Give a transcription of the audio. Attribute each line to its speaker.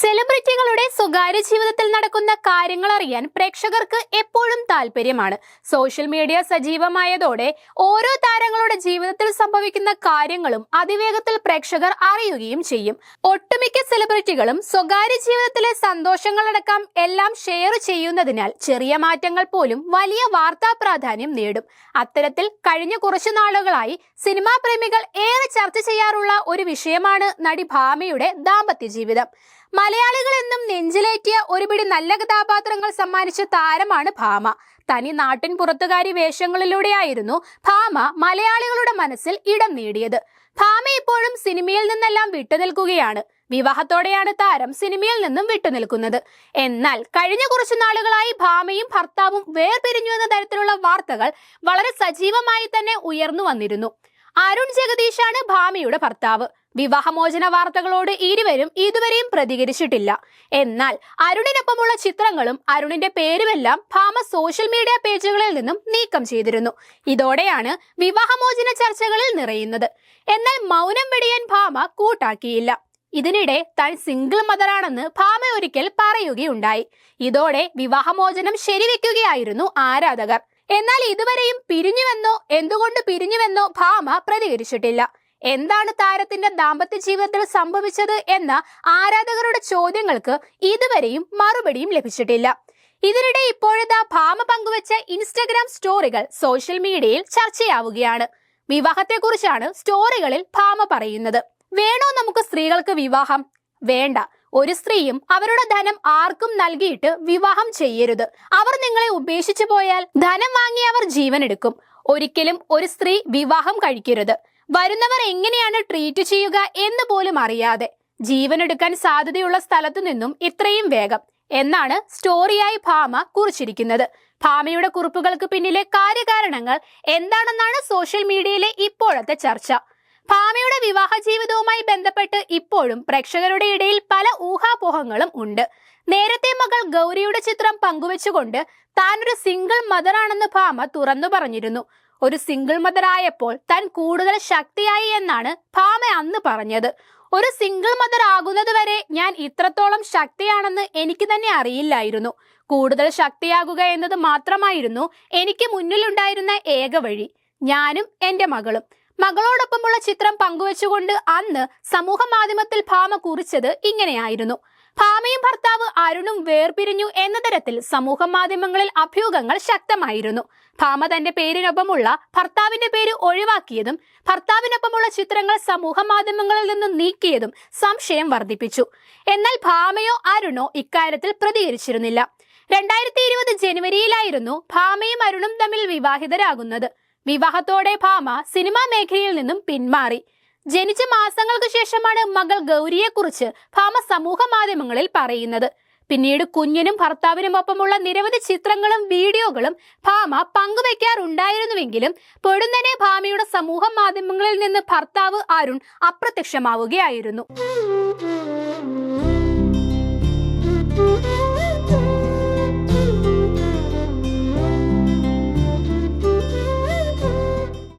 Speaker 1: സെലിബ്രിറ്റികളുടെ സ്വകാര്യ ജീവിതത്തിൽ നടക്കുന്ന കാര്യങ്ങൾ അറിയാൻ പ്രേക്ഷകർക്ക് എപ്പോഴും താല്പര്യമാണ്. സോഷ്യൽ മീഡിയ സജീവമായതോടെ ഓരോ താരങ്ങളുടെ ജീവിതത്തിൽ സംഭവിക്കുന്ന കാര്യങ്ങളും അതിവേഗത്തിൽ പ്രേക്ഷകർ അറിയുകയും ചെയ്യും. ഒട്ടുമിക്ക സെലിബ്രിറ്റികളും സ്വകാര്യ ജീവിതത്തിലെ സന്തോഷങ്ങളടക്കം എല്ലാം ഷെയർ ചെയ്യുന്നതിനാൽ ചെറിയ മാറ്റങ്ങൾ പോലും വലിയ വാർത്താ പ്രാധാന്യം നേടും. അത്തരത്തിൽ കഴിഞ്ഞ കുറച്ചു നാളുകളായി സിനിമാ പ്രേമികൾ ഏറെ ചർച്ച ചെയ്യാറുള്ള ഒരു വിഷയമാണ് നടി ഭാമയുടെ ദാമ്പത്യ ജീവിതം. മലയാളികൾ എന്നും നെഞ്ചിലേറ്റിയ ഒരുപിടി നല്ല കഥാപാത്രങ്ങൾ സമ്മാനിച്ച താരമാണ് ഭാമ. തനി നാട്ടിൻ പുറത്തുകാരി വേഷങ്ങളിലൂടെയായിരുന്നു ഭാമ മലയാളികളുടെ മനസ്സിൽ ഇടം നേടിയത്. ഭാമ ഇപ്പോഴും സിനിമയിൽ നിന്നെല്ലാം വിട്ടുനിൽക്കുകയാണ്. വിവാഹത്തോടെയാണ് താരം സിനിമയിൽ നിന്നും വിട്ടുനിൽക്കുന്നത്. എന്നാൽ കഴിഞ്ഞ കുറച്ചു നാളുകളായി ഭാമയും ഭർത്താവും വേർപിരിഞ്ഞു എന്ന തരത്തിലുള്ള വാർത്തകൾ വളരെ സജീവമായി തന്നെ ഉയർന്നു വന്നിരുന്നു. അരുൺ ജഗദീഷാണ് ഭാമയുടെ ഭർത്താവ്. വിവാഹമോചന വാർത്തകളോട് ഇരുവരും ഇതുവരെയും പ്രതികരിച്ചിട്ടില്ല. എന്നാൽ അരുണിനൊപ്പമുള്ള ചിത്രങ്ങളും അരുണിന്റെ പേരുമെല്ലാം ഭാമ സോഷ്യൽ മീഡിയ പേജുകളിൽ നിന്നും നീക്കം ചെയ്തിരുന്നു. ഇതോടെയാണ് വിവാഹമോചന ചർച്ചകളിൽ നിറയുന്നത്. എന്നാൽ മൗനം വെടിയാൻ ഭാമ കൂട്ടാക്കിയില്ല. ഇതിനിടെ താൻ സിംഗിൾ മദറാണെന്ന് ഭാമ ഒരിക്കൽ പറയുകയുണ്ടായി. ഇതോടെ വിവാഹമോചനം ശരിവെക്കുകയായിരുന്നു ആരാധകർ. എന്നാൽ ഇതുവരെയും പിരിഞ്ഞുവെന്നോ എന്തുകൊണ്ട് പിരിഞ്ഞുവെന്നോ ഭാമ പ്രതികരിച്ചിട്ടില്ല. എന്താണ് താരത്തിന്റെ ദാമ്പത്യ ജീവിതത്തിൽ സംഭവിച്ചത് എന്ന ആരാധകരുടെ ചോദ്യങ്ങൾക്ക് ഇതുവരെയും മറുപടിയും ലഭിച്ചിട്ടില്ല. ഇതിനിടെ ഇപ്പോഴത്തെ ഭാമ പങ്കുവച്ച ഇൻസ്റ്റഗ്രാം സ്റ്റോറികൾ സോഷ്യൽ മീഡിയയിൽ ചർച്ചയാവുകയാണ്. വിവാഹത്തെക്കുറിച്ചാണ് സ്റ്റോറികളിൽ ഭാമ പറയുന്നത്. വേണോ നമുക്ക് സ്ത്രീകൾക്ക് വിവാഹം? വേണ്ട. ഒരു സ്ത്രീയും അവരുടെ ധനം ആർക്കും നൽകിയിട്ട് വിവാഹം ചെയ്യരുത്. അവർ നിങ്ങളെ ഉപേക്ഷിച്ചു പോയാൽ ധനം വാങ്ങി അവർ ജീവനെടുക്കും. ഒരിക്കലും ഒരു സ്ത്രീ വിവാഹം കഴിക്കരുത്. വരുന്നവർ എങ്ങനെയാണ് ട്രീറ്റ് ചെയ്യുക എന്ന് പോലും അറിയാതെ ജീവൻ എടുക്കാൻ സാധ്യതയുള്ള സ്ഥലത്തു നിന്നും ഇത്രയും വേഗം എന്നാണ് സ്റ്റോറിയായി ഭാമ കുറിച്ചിരിക്കുന്നത്. ഭാമയുടെ കുറിപ്പുകൾക്ക് പിന്നിലെ കാര്യകാരണങ്ങൾ എന്താണെന്നാണ് സോഷ്യൽ മീഡിയയിലെ ഇപ്പോഴത്തെ ചർച്ച. ഭാമയുടെ വിവാഹ ജീവിതവുമായി ബന്ധപ്പെട്ട് ഇപ്പോഴും പ്രേക്ഷകരുടെ ഇടയിൽ പല ഊഹാപോഹങ്ങളും ഉണ്ട്. നേരത്തെ മകൾ ഗൗരിയുടെ ചിത്രം പങ്കുവെച്ചുകൊണ്ട് താനൊരു സിംഗിൾ മദറാണെന്ന് ഭാമ തുറന്നു പറഞ്ഞിരുന്നു. ഒരു സിംഗിൾ മദറായപ്പോൾ താൻ കൂടുതൽ ശക്തിയായി എന്നാണ് ഭാമ അന്ന് പറഞ്ഞത്. ഒരു സിംഗിൾ മദർ ആകുന്നത് വരെ ഞാൻ ഇത്രത്തോളം ശക്തിയാണെന്ന് എനിക്ക് തന്നെ അറിയില്ലായിരുന്നു. കൂടുതൽ ശക്തിയാകുക എന്നത് മാത്രമായിരുന്നു എനിക്ക് മുന്നിലുണ്ടായിരുന്ന ഏക വഴി. ഞാനും എന്റെ മകളും. മകളോടൊപ്പമുള്ള ചിത്രം പങ്കുവച്ചുകൊണ്ട് അന്ന് സമൂഹ മാധ്യമത്തിൽ ഭാമ കുറിച്ചത് ഇങ്ങനെയായിരുന്നു. ഭാമയും ഭർത്താവ് അരുണും വേർപിരിഞ്ഞു എന്ന തരത്തിൽ സമൂഹ മാധ്യമങ്ങളിൽ അഭ്യൂഹങ്ങൾ ശക്തമായിരുന്നു. ഭാമ തന്റെ പേരിനൊപ്പമുള്ള ഭർത്താവിന്റെ പേര് ഒഴിവാക്കിയതും ഭർത്താവിനൊപ്പമുള്ള ചിത്രങ്ങൾ സമൂഹ മാധ്യമങ്ങളിൽ നിന്നും നീക്കിയതും സംശയം വർദ്ധിപ്പിച്ചു. എന്നാൽ ഭാമയോ അരുണോ ഇക്കാര്യത്തിൽ പ്രതികരിച്ചിരുന്നില്ല. രണ്ടായിരത്തി ഇരുപത് ജനുവരിയിലായിരുന്നു ഭാമയും അരുണും തമ്മിൽ വിവാഹിതരാകുന്നത്. വിവാഹത്തോടെ ഭാമ സിനിമാ മേഖലയിൽ നിന്നും പിന്മാറി. ജനിച്ച മാസങ്ങൾക്ക് ശേഷമാണ് മകൾ ഗൗരിയെക്കുറിച്ച് ഭാമ സമൂഹ മാധ്യമങ്ങളിൽ പറയുന്നത്. പിന്നീട് കുഞ്ഞിനും ഭർത്താവിനും ഭർത്താവിനുമൊപ്പമുള്ള നിരവധി ചിത്രങ്ങളും വീഡിയോകളും ഭാമ പങ്കുവെക്കാറുണ്ടായിരുന്നുവെങ്കിലും പൊടുന്നനെ ഭാമയുടെ സമൂഹ മാധ്യമങ്ങളിൽ നിന്ന് ഭർത്താവ് അരുൺ അപ്രത്യക്ഷമാവുകയായിരുന്നു.